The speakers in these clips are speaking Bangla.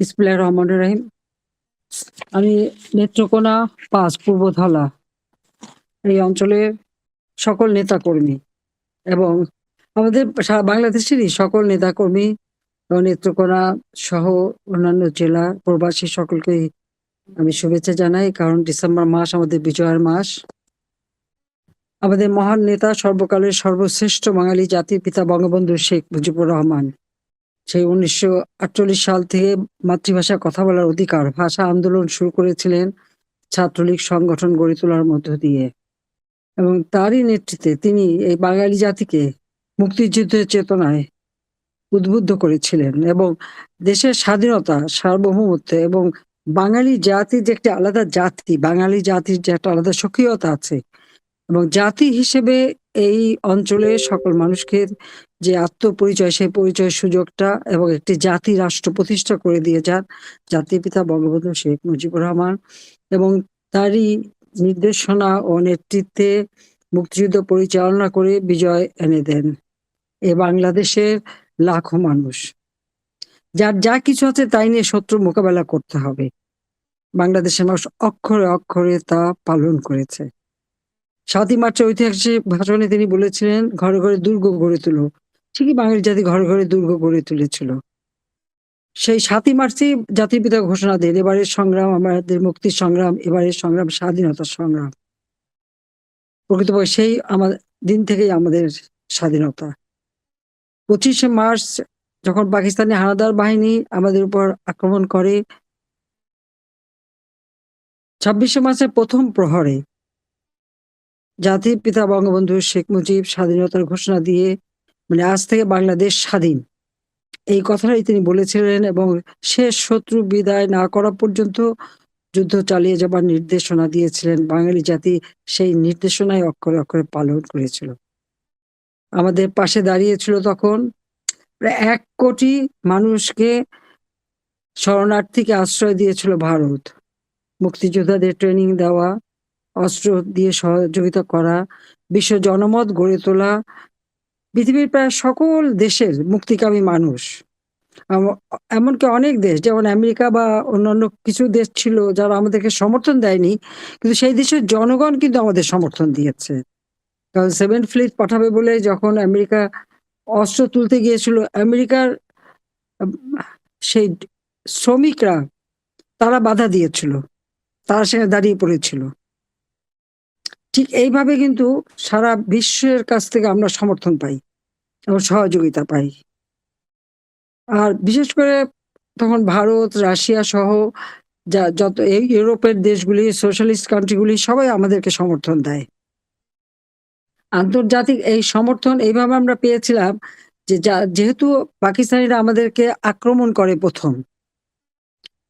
ইসমিল্লাহ রহমান রহিম। আমি নেত্রকোনা পাঁচ পূর্বধলা, এই অঞ্চলের সকল নেতাকর্মী এবং আমাদের বাংলাদেশেরই সকল নেতাকর্মী এবং নেত্রকোনা সহ অন্যান্য জেলা প্রবাসী সকলকে আমি শুভেচ্ছা জানাই, কারণ ডিসেম্বর মাস আমাদের বিজয়ের মাস। আমাদের মহান নেতা, সর্বকালের সর্বশ্রেষ্ঠ বাঙালি জাতির পিতা বঙ্গবন্ধু শেখ মুজিবুর রহমান। সেই উনিশশো আটচল্লিশ সাল থেকে মাতৃভাষায় কথা বলার অধিকার, ভাষা আন্দোলন শুরু করেছিলেন ছাত্রলীগ সংগঠন গড়ে তোলার মধ্য দিয়ে। এবং তারই নেতৃত্বে তিনি এই বাঙালি জাতিকে মুক্তিযুদ্ধের চেতনায় উদ্বুদ্ধ করেছিলেন এবং দেশের স্বাধীনতা, সার্বভৌমত্ব এবং বাঙালি জাতির যে একটা আলাদা জাতি, বাঙালি জাতির যে একটা আলাদা স্বকীয়তা আছে এবং জাতি হিসেবে এই অঞ্চলে সকল মানুষকে যে আত্মপরিচয়, সেই পরিচয়ের সুযোগটা এবং একটি জাতি রাষ্ট্র প্রতিষ্ঠা করে দিয়ে যান জাতির পিতা বঙ্গবন্ধু শেখ মুজিবুর রহমান এবং তারই নির্দেশনা ও নেতৃত্বে মুক্তিযুদ্ধ পরিচালনা করে বিজয় এনে দেন। এ বাংলাদেশের লাখো মানুষ। যার যা কিছু আছে তাই নিয়ে শত্রু মোকাবেলা করতে হবে। বাংলাদেশের মানুষ অক্ষরে অক্ষরে তা পালন করেছে। সাতই মার্চের ঐতিহাসিক ভাষণে তিনি বলেছিলেন, ঘরে ঘরে দুর্গ গড়ে তুলো। ঠিকই বাঙালি জাতি ঘরে ঘরে দুর্গ গড়ে তুলেছিল। সেই সাতই মার্চই জাতির পিতা ঘোষণা দেন, এবারের সংগ্রাম আমাদের মুক্তির সংগ্রাম, এবারের সংগ্রাম স্বাধীনতার সংগ্রাম। প্রকৃতপক্ষে সেই আমাদের দিন থেকেই আমাদের স্বাধীনতা। পঁচিশে মার্চ যখন পাকিস্তানি হানাদার বাহিনী আমাদের উপর আক্রমণ করে, ছাব্বিশে মার্চের প্রথম প্রহরে জাতির পিতা বঙ্গবন্ধু শেখ মুজিব স্বাধীনতার ঘোষণা দিয়ে মানে আজ থেকে বাংলাদেশ স্বাধীন। এই কথাটাই তিনি বলেছিলেন এবং শেষ শত্রু বিদায় না করা পর্যন্ত যুদ্ধ চালিয়ে যাবার নির্দেশনা দিয়েছিলেন বাঙালি জাতি। সেই নির্দেশনায় অক্ষরে অক্ষরে পালন করেছিল। আমাদের পাশে দাঁড়িয়েছিল তখন প্রায় এক কোটি মানুষকে শরণার্থীকে আশ্রয় দিয়েছিল ভারত। মুক্তিযোদ্ধাদের ট্রেনিং দেওয়া অস্ত্র দিয়ে সহযোগিতা করা বিশ্ব জনমত গড়ে তোলা, পৃথিবীর প্রায় সকল দেশের মুক্তিকামী মানুষ। এমনকি অনেক দেশ, যেমন আমেরিকা বা অন্যান্য কিছু দেশ ছিল যারা আমাদেরকে সমর্থন দেয়নি, কিন্তু সেই দেশের জনগণ কিন্তু আমাদের সমর্থন দিয়েছে। কারণ সেভেন ফ্লিট পাঠাবে বলে যখন আমেরিকা অস্ত্র তুলতে গিয়েছিল, আমেরিকার সেই শ্রমিকরা তারা বাধা দিয়েছিল, তারা সেখানে দাঁড়িয়ে পড়েছিল। ঠিক এইভাবে কিন্তু সারা বিশ্বের কাছ থেকে আমরা সমর্থন পাই এবং সহযোগিতা পাই। আর বিশেষ করে তখন ভারত, রাশিয়া সহ যা যত এই ইউরোপের দেশগুলি, সোশ্যালিস্ট কান্ট্রিগুলি সবাই আমাদেরকে সমর্থন দেয়। আন্তর্জাতিক এই সমর্থন এইভাবে আমরা পেয়েছিলাম যে যেহেতু পাকিস্তানিরা আমাদেরকে আক্রমণ করে প্রথম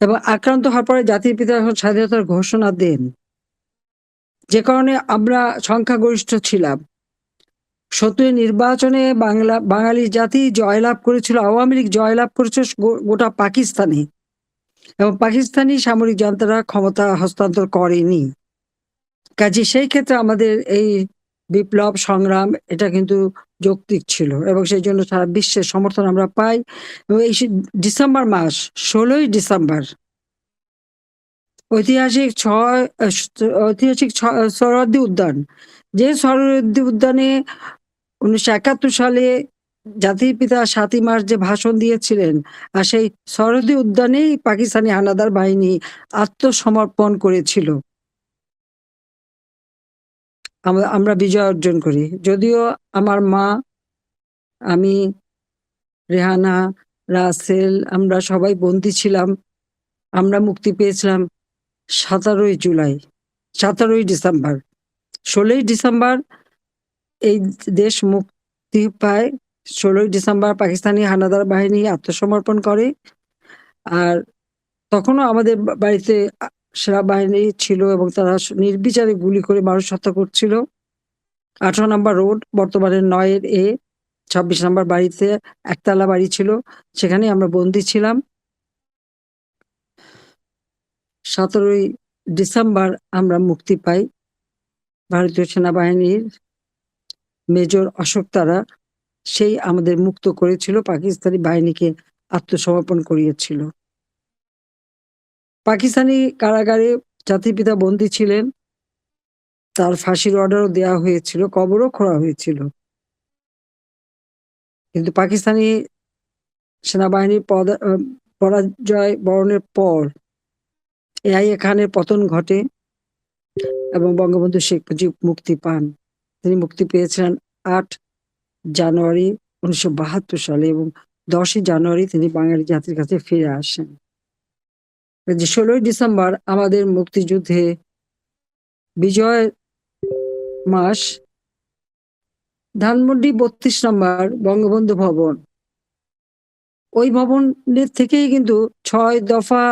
এবং আক্রান্ত হওয়ার পরে জাতির পিতা স্বাধীনতার ঘোষণা দেন। যে কারণে আমরা সংখ্যাগরিষ্ঠ ছিলাম। সত্তর নির্বাচনে বাংলা, বাঙালি জাতি জয়লাভ করেছিল, আওয়ামী লীগ জয়লাভ করেছে গোটা পাকিস্তানে। এবং পাকিস্তানি সামরিক যন্ত্ররা ক্ষমতা হস্তান্তর করেনি। কাজে সেই ক্ষেত্রে আমাদের এই বিপ্লব, সংগ্রাম, এটা কিন্তু যৌক্তিক ছিল এবং সেই জন্য সারা বিশ্বের সমর্থন আমরা পাই। এবং এই ডিসেম্বর মাস, ষোলোই ডিসেম্বর ঐতিহাসিক ছয় ঐতিহাসিক সরহদ্দি উদ্যান। যে সরহদ্দি উদ্যানে উনিশশো একাত্তর সালে জাতির পিতা সাতই মার্চ যে ভাষণ দিয়েছিলেন, আর সেই সরহদ্দি উদ্যানেই পাকিস্তানি হানাদার বাহিনী আত্মসমর্পণ করেছিল। আমরা বিজয় অর্জন করি। যদিও আমার মা, আমি, রেহানা, রাসেল, আমরা সবাই বন্দী ছিলাম, আমরা মুক্তি পেয়েছিলাম। সতেরোই জুলাই, সতেরোই ডিসেম্বর। ষোলোই ডিসেম্বর এই দেশ মুক্তি পায়। ষোলোই ডিসেম্বর পাকিস্তানি হানাদার বাহিনী আত্মসমর্পণ করে। আর তখনও আমাদের বাড়িতে আ- সেনাবাহিনী ছিল এবং তারা নির্বিচারে গুলি করে মানুষ হত্যা করছিল। আঠারো নম্বর রোড বর্তমানে নয়ের এ, ছাব্বিশ নম্বর বাড়িতে একতলা বাড়ি ছিল। সেখানে আমরা বন্দি ছিলাম। সতেরোই ডিসেম্বর আমরা মুক্তি পাই। ভারতীয় সেনাবাহিনীর মেজর অশোক তারা সেই আমাদের মুক্ত করেছিল, পাকিস্তানি বাহিনীকে আত্মসমর্পণ করিয়েছিল। পাকিস্তানি কারাগারে জাতির পিতা বন্দী ছিলেন। তার ফাঁসির অর্ডারও দেওয়া হয়েছিল, কবরও খোঁড়া হয়েছিল। কিন্তু পাকিস্তানি সেনাবাহিনীর পরাজয় বরণের পর এআইএ খানের পতন ঘটে এবং বঙ্গবন্ধু শেখ মুজিব মুক্তি পান। তিনি মুক্তি পেয়েছিলেন আট জানুয়ারি উনিশশো বাহাত্তর সালে এবং দশই জানুয়ারি তিনি বাঙালি জাতির কাছে ফিরে আসেন। যে ষোলোই ডিসেম্বর আমাদের মুক্তিযুদ্ধে বিজয় মাস, ধানমন্ডি বত্রিশ নম্বর বঙ্গবন্ধু ভবন। ওই ভবনের থেকেই কিন্তু ছয় দফা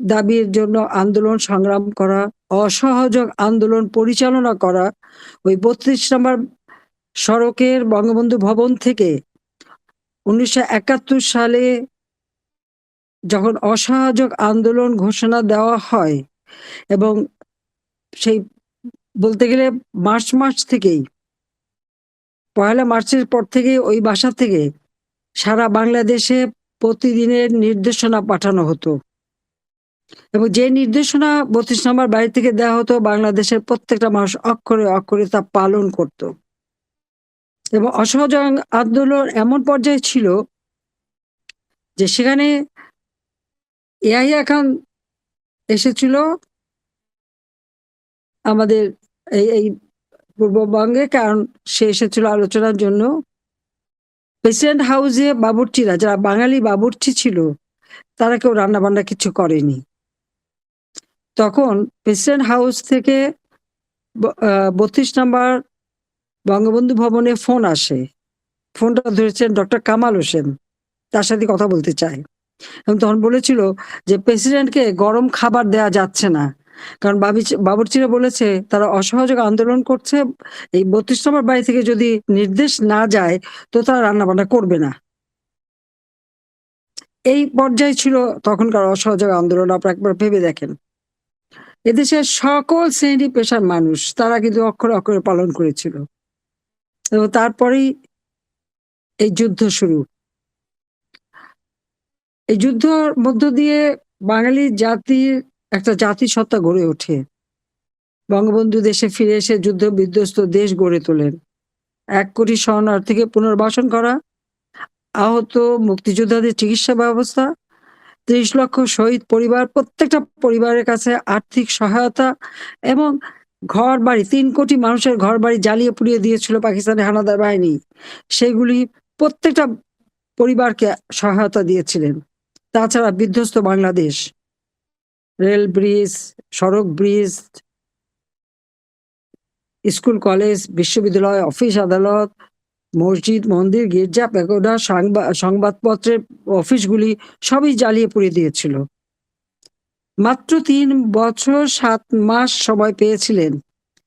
দাবির জন্য আন্দোলন সংগ্রাম করা, অসহযোগ আন্দোলন পরিচালনা করা, ওই বত্রিশ নম্বর সড়কের বঙ্গবন্ধু ভবন থেকে উনিশশো একাত্তর সালে যখন অসহযোগ আন্দোলন ঘোষণা দেওয়া হয় এবং সেই বলতে গেলে মার্চ মাস থেকেই, পয়লা মার্চের পর থেকে ওই বাসা থেকে সারা বাংলাদেশে প্রতিদিনের নির্দেশনা পাঠানো হতো। এবং যে নির্দেশনা বত্রিশ নম্বর বাড়ি থেকে দেওয়া হতো, বাংলাদেশের প্রত্যেকটা মানুষ অক্ষরে অক্ষরে তা পালন করত। এবং অসহযোগ আন্দোলন এমন পর্যায়ে ছিল যে সেখানে এআইয়া খান এসেছিল আমাদের এই এই পূর্ববঙ্গে, কারণ সে এসেছিল আলোচনার জন্য। প্রেসিডেন্ট হাউসে বাবুর্চিরা, যারা বাঙালি বাবুর্চি ছিল, তারা কেউ রান্না বান্না কিছু করেনি। তখন প্রেসিডেন্ট হাউস থেকে বত্রিশ নাম্বার বঙ্গবন্ধু ভবনে ফোন আসে। ফোনটা ধরেছেন ডক্টর কামাল হোসেন, তার সাথে কথা বলতে চায়। এবং তখন বলেছিল যে প্রেসিডেন্টকে গরম খাবার দেয়া যাচ্ছে না। কারণ বাবি- বাবুর্চিরা বলেছে তারা অসহযোগ আন্দোলন করছে, এই বত্রিশ নম্বর বাড়ি থেকে যদি নির্দেশ না যায়, তো তারা রান্না বান্না করবে না। এই পর্যায়ে ছিল তখনকার অসহযোগ আন্দোলন, আপনারা একবার ভেবে দেখেন। এদেশের সকল শ্রেণি পেশার মানুষ, তারা কিন্তু অক্ষরে অক্ষরে পালন করেছিল। এবং তারপরেই এই যুদ্ধ শুরু। এই যুদ্ধর মধ্য দিয়ে বাঙালি জাতির একটা জাতিসত্তা গড়ে ওঠে। বঙ্গবন্ধু দেশে ফিরে এসে যুদ্ধ বিধ্বস্ত দেশ গড়ে তোলেন। এক কোটি শরণার্থীকে পুনর্বাসন করা, আহত মুক্তিযোদ্ধাদের চিকিৎসা ব্যবস্থা ত্রিশ লক্ষ শহীদ পরিবার, প্রত্যেকটা পরিবারের কাছে আর্থিক সহায়তা এবং ঘর বাড়ি তিন কোটি মানুষের ঘর বাড়ি জ্বালিয়ে পুড়িয়ে দিয়েছিল পাকিস্তানের হানাদার বাহিনী। সেগুলি প্রত্যেকটা পরিবারকে সহায়তা দিয়েছিলেন। তাছাড়া বিধ্বস্ত বাংলাদেশ, রেল ব্রিজ, সড়ক ব্রিজ, স্কুল, কলেজ, বিশ্ববিদ্যালয়, অফিস আদালত মসজিদ, মন্দির, গির্জা পেগোডা সাংবা- সংবাদপত্রের অফিসগুলি সবই জ্বালিয়ে পুড়িয়ে দিয়েছিল। মাত্র তিন বছর সাত মাস সময় পেয়েছিলেন।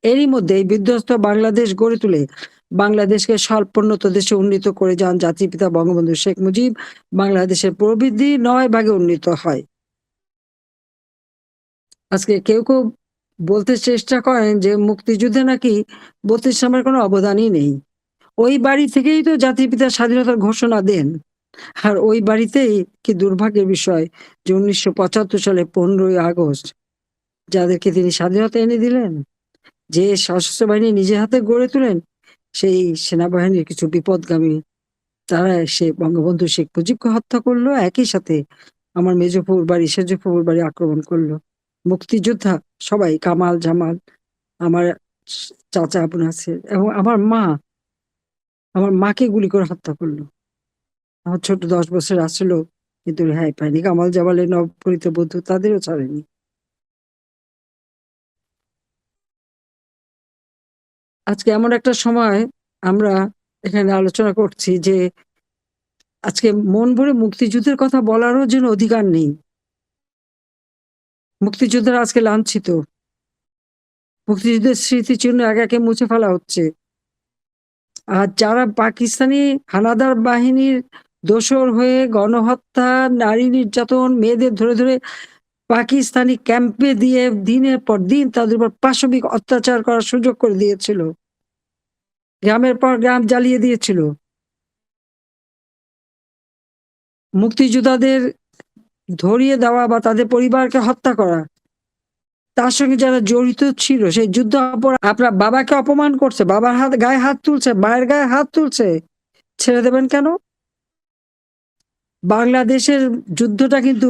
এরই মধ্যে বিধ্বস্ত বাংলাদেশ গড়ে তুলে বাংলাদেশকে স্বল্পোন্নত দেশে উন্নীত করে যান জাতির পিতা বঙ্গবন্ধু শেখ মুজিব। বাংলাদেশের প্রবৃদ্ধি নয় ভাগে উন্নীত হয়। আজকে কেউ কেউ বলতে চেষ্টা করেন যে মুক্তিযুদ্ধে নাকি বত্রিশ সালের কোনো অবদানই নেই। ওই বাড়ি থেকেই তো জাতির পিতা স্বাধীনতার ঘোষণা দেন। আর ওই বাড়িতেই কি দুর্ভাগ্যের বিষয় যে উনিশশো পঁচাত্তর সালে পনেরোই আগস্ট যাদেরকে তিনি স্বাধীনতা এনে দিলেন, যে সশস্ত্র বাহিনী নিজে হাতে গড়ে তোলেন, সেই সেনাবাহিনীর কিছু বিপদগামী তারা এসে বঙ্গবন্ধু শেখ মুজিবকে হত্যা করল। একই সাথে আমার মেজপুর বাড়ি, সেজপুর বাড়ি আক্রমণ করল। মুক্তিযোদ্ধা সবাই কামাল, জামাল, আমার চাচা বোন আছে এবং আমার মা আমার মাকে গুলি করে হত্যা করল। আমার ছোট দশ বছর আসলো, কিন্তু রেহাই পায়নি। কামাল জামালের নবপরিত বন্ধু তাদেরও ছাড়েনি। আজকে এমন একটা সময় আমরা এখানে আলোচনা করছি যে, আজকে মন ভরে মুক্তিযুদ্ধের কথা বলারও যেন অধিকার নেই। মুক্তিযোদ্ধারা আজকে লাঞ্ছিত। মুক্তিযুদ্ধের স্মৃতিচিহ্ন একে একে মুছে ফেলা হচ্ছে। আর যারা পাকিস্তানি হানাদার বাহিনীর দোসর হয়ে গণহত্যা, নারী নির্যাতন, মেয়েদের ধরে ধরে পাকিস্তানি ক্যাম্পে দিয়ে দিনের পর দিন তাদের উপর পাশবিক অত্যাচার করার সুযোগ করে দিয়েছিল। গ্রামের পর গ্রাম জ্বালিয়ে দিয়েছিল। মুক্তিযোদ্ধাদের ধরিয়ে দেওয়া বা তাদের পরিবারকে হত্যা করা তার সঙ্গে যারা জড়িত ছিল, সেই যুদ্ধ অপরাধ আপনার বাবাকে অপমান করছে, বাবার হাত, গায়ে হাত তুলছে, মায়ের গায়ে হাত তুলছে। ছেড়ে দেবেন কেন? বাংলাদেশের যুদ্ধটা কিন্তু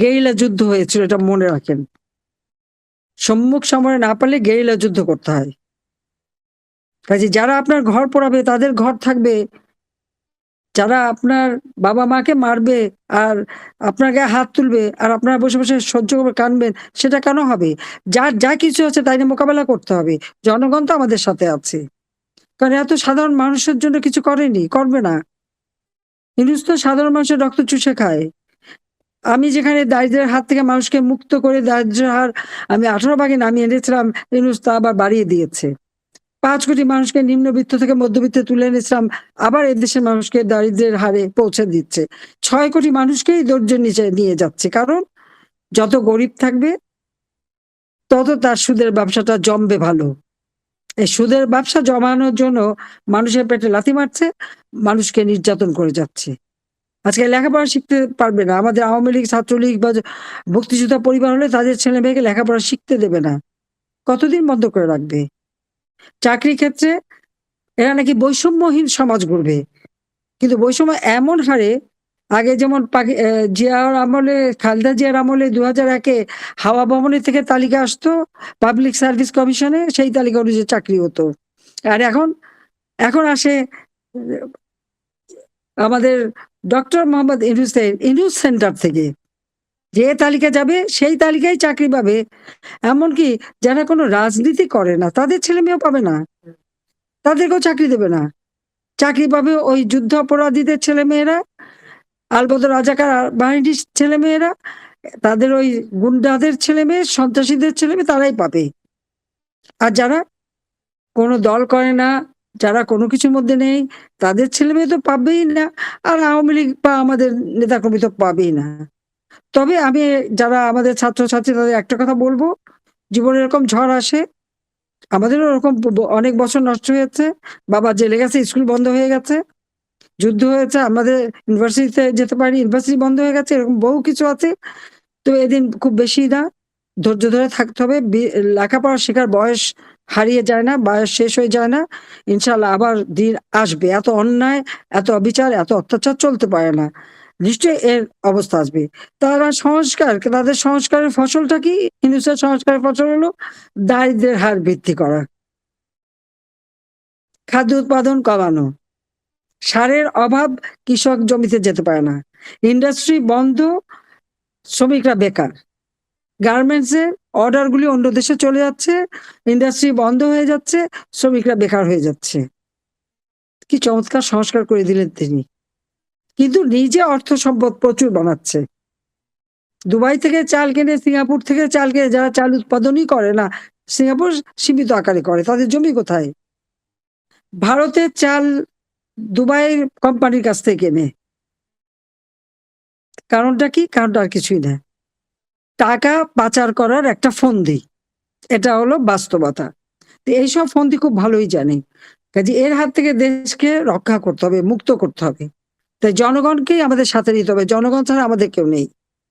গেরিলা যুদ্ধ হয়েছিল, এটা মনে রাখেন। সম্মুখ সমরে না পারলে গেরিলা যুদ্ধ করতে হয়। কাজে যারা আপনার ঘর পড়াবে, তাদের ঘর থাকবে যারা আপনার বাবা মাকে মারবে আর আপনার গায়ে হাত তুলবে আর আপনার বসে বসে সহ্য করে কানবেন, সেটা কেন হবে? যার যা কিছু আছে তাই নিয়ে মোকাবেলা করতে হবে। জনগণ তো আমাদের সাথে আছে। কারণ এত সাধারণ মানুষের জন্য কিছু করেনি, করবে না। ইনুস তো সাধারণ মানুষের রক্ত চুষে খায়। আমি যেখানে দারিদ্রের হাত থেকে মানুষকে মুক্ত করে দারিদ্রের হার আমি আঠারো ভাগে নামিয়ে এনেছিলাম ইনুস তা আবার বাড়িয়ে দিয়েছে। পাঁচ কোটি মানুষকে নিম্নবিত্ত থেকে মধ্যবিত্তে তুলে এনেছিলাম আবার এদেশের মানুষকে দারিদ্রের হারে পৌঁছে দিচ্ছে। ছয় কোটি মানুষকেই দরিদ্রের নিচে নিয়ে যাচ্ছে, কারণ যত গরিব থাকবে, তত তার সুদের ব্যবসাটা জমবে ভালো। এই সুদের ব্যবসা জমানোর জন্য মানুষের পেটে লাথি মারছে, মানুষকে নির্যাতন করে যাচ্ছে। আজকে লেখাপড়া শিখতে পারবে না। আমাদের আওয়ামী লীগ, ছাত্রলীগ বা মুক্তিযোদ্ধা পরিবার হলে তাদের ছেলে মেয়েকে লেখাপড়া শিখতে দেবে না। কতদিন বন্ধ করে রাখবে? চাকরি ক্ষেত্রে এরা নাকি বৈষম্যহীন সমাজ গড়বে। কিন্তু বৈষম্য এমন হারে, আগে যেমন জিয়ার আমলে, খালেদা জিয়ার আমলে দু হাজার একে হাওয়া ভবনের থেকে তালিকা আসতো পাবলিক সার্ভিস কমিশনে, সেই তালিকা অনুযায়ী চাকরি হতো। আর এখন এখন আসে আমাদের ডক্টর মোহাম্মদ ইনুসের ইনুস সেন্টার থেকে। যে তালিকা যাবে, সেই তালিকায় চাকরি পাবে। এমনকি যারা কোনো রাজনীতি করে না, তাদের ছেলে মেয়েও পাবে না। তাদেরকেও চাকরি দেবে না। চাকরি পাবে ওই যুদ্ধ অপরাধীদের ছেলে মেয়েরা আলবদ রাজাকার বাহিনীর ছেলে মেয়েরা, তাদের ওই গুন্ডাদের ছেলে মেয়ে, সন্ত্রাসীদের ছেলে মেয়ে, তারাই পাবে। আর যারা কোনো দল করে না, যারা কোনো কিছুর মধ্যে নেই, তাদের ছেলে মেয়ে তো পাবেই না, আর আওয়ামী লীগ বা আমাদের নেতাকর্মী তো পাবেই না। তবে আমি যারা আমাদের ছাত্রছাত্রী, তাদের একটা কথা বলব। জীবনে এরকম ঝড় আসে, আমাদেরও এরকম অনেক বছর নষ্ট হয়েছে, বাবা জেলে গেছে, স্কুল বন্ধ হয়ে গেছে, যুদ্ধ হয়েছে, আমাদের ইউনিভার্সিটিতে যেতে পারি, ইউনিভার্সিটি বন্ধ হয়ে গেছে, এরকম বহু কিছু আছে। তো এদিন খুব বেশি না, ধৈর্য ধরে থাকতে হবে লেখাপড়া শেখার বয়স হারিয়ে যায় না, বয়স শেষ হয়ে যায় না ইনশাল্লাহ আবার দিন আসবে। এত অন্যায়, এত অবিচার, এত অত্যাচার চলতে পারে না। নিশ্চয়ই এর অবস্থা আসবে। তারা সংস্কার, তাদের সংস্কারের ফসলটা কি? হিন্দুস্তান সংস্কারের ফসল হলো দারিদ্রের হার বৃদ্ধি করা। খাদ্য উৎপাদন কমানো। সারের অভাব কৃষক জমিতে যেতে পারে না। ইন্ডাস্ট্রি বন্ধ, শ্রমিকরা বেকার। গার্মেন্টসের অর্ডারগুলি অন্য দেশে চলে যাচ্ছে, ইন্ডাস্ট্রি বন্ধ হয়ে যাচ্ছে, শ্রমিকরা বেকার হয়ে যাচ্ছে। কি চমৎকার সংস্কার করে দিলেন তিনি। কিন্তু নিজে অর্থ সম্পদ প্রচুর বানাচ্ছে। দুবাই থেকে চাল কেনে, সিঙ্গাপুর থেকে চাল কেনে, যারা চাল উৎপাদনই করে না, সিঙ্গাপুর সীমিত আকারে করে। তাদের জমি কোথায়? ভারতের চাল দুবাইয়ের কোম্পানির কাছ থেকে কেনে। কারণটা কি? কারণটা আর কিছুই না। টাকা পাচার করার একটা ফন্দি। এটা হলো বাস্তবতা। এইসব ফন্দি খুব ভালোই জানে। কাজে এর হাত থেকে দেশকে রক্ষা করতে হবে, মুক্ত করতে হবে। তাই জনগণকেই আমাদের সাথে নিতে হবে। জনগণ ছাড়া আমাদের কেউ নেই।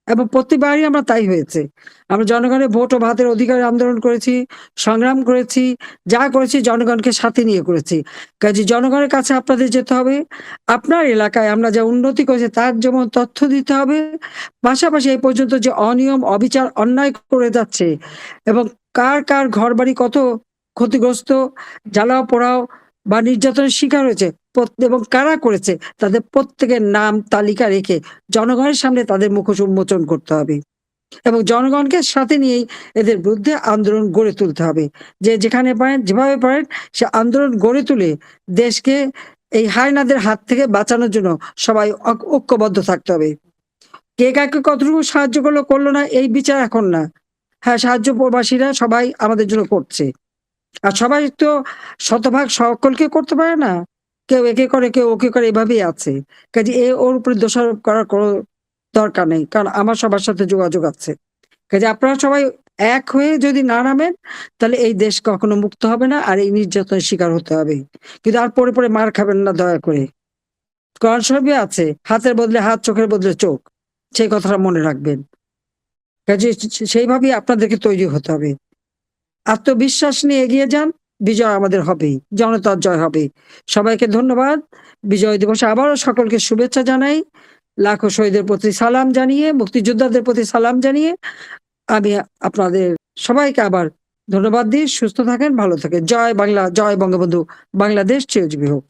এবং প্রতিবারই আমরা তাই হয়েছে। আমরা জনগণের ভোট ও ভাতের অধিকার আন্দোলন করেছি, সংগ্রাম করেছি, যা করেছি জনগণকে সাথে নিয়ে করেছি। কাজে জনগণের কাছে আপনাদের যেতে হবে। আপনার এলাকায় আমরা যা উন্নতি করেছি তার যেমন তথ্য দিতে হবে, পাশাপাশি এই পর্যন্ত যে অনিয়ম, অবিচার, অন্যায় করে যাচ্ছে এবং কার কার ঘর বাড়ি কত ক্ষতিগ্রস্ত, জ্বালাও পোড়াও বা নির্যাতনের শিকার হয়েছে এবং কারা করেছে, তাদের প্রত্যেকের নাম তালিকা রেখে জনগণের সামনে তাদের মুখোশ উন্মোচন করতে হবে। এবং জনগণকে সাথে নিয়েই এদের বিরুদ্ধে আন্দোলন গড়ে তুলতে হবে। যে যেখানে পারেন যেভাবে পারেন সে আন্দোলন গড়ে তুলে দেশকে এই হায়নাদের হাত থেকে বাঁচানোর জন্য সবাই ঐক- ঐক্যবদ্ধ থাকতে হবে। কে কাকে কতটুকু সাহায্য করল করল না, এই বিচার এখন না। হ্যাঁ সাহায্য প্রবাসীরা সবাই আমাদের জন্য করছে। আর সবাই তো শতভাগ সকলকে করতে পারে না। কেউ একে করে, কেউ ওকে করে, এভাবেই আছে। কাজে এ, ওর উপরে দোষারোপ করার কোনো দরকার নেই, কারণ আমার সবার সাথে যোগাযোগ আছে। কাজে আপনারা সবাই এক হয়ে যদি না নামেন, তাহলে এই দেশ কখনো মুক্ত হবে না আর এই নির্যাতনের শিকার হতে হবে। কিন্তু আর পরে পরে মার খাবেন না দয়া করে। কোরআন শরীফে আছে, হাতের বদলে হাত, চোখের বদলে চোখ। সেই কথাটা মনে রাখবেন। কাজে সেইভাবেই আপনাদেরকে তৈরি হতে হবে। আত্মবিশ্বাস নিয়ে এগিয়ে যান, বিজয় আমাদের হবেই, জনতার জয় হবে সবাইকে ধন্যবাদ, বিজয় দিবসে আবারও সকলকে শুভেচ্ছা জানাই, লাখো শহীদের প্রতি সালাম জানিয়ে, মুক্তিযোদ্ধাদের প্রতি সালাম জানিয়ে, আমি আপনাদের সবাইকে আবার ধন্যবাদ দিই, সুস্থ থাকেন, ভালো থাকেন। জয় বাংলা, জয় বঙ্গবন্ধু, বাংলাদেশ চিরজীবী হোক।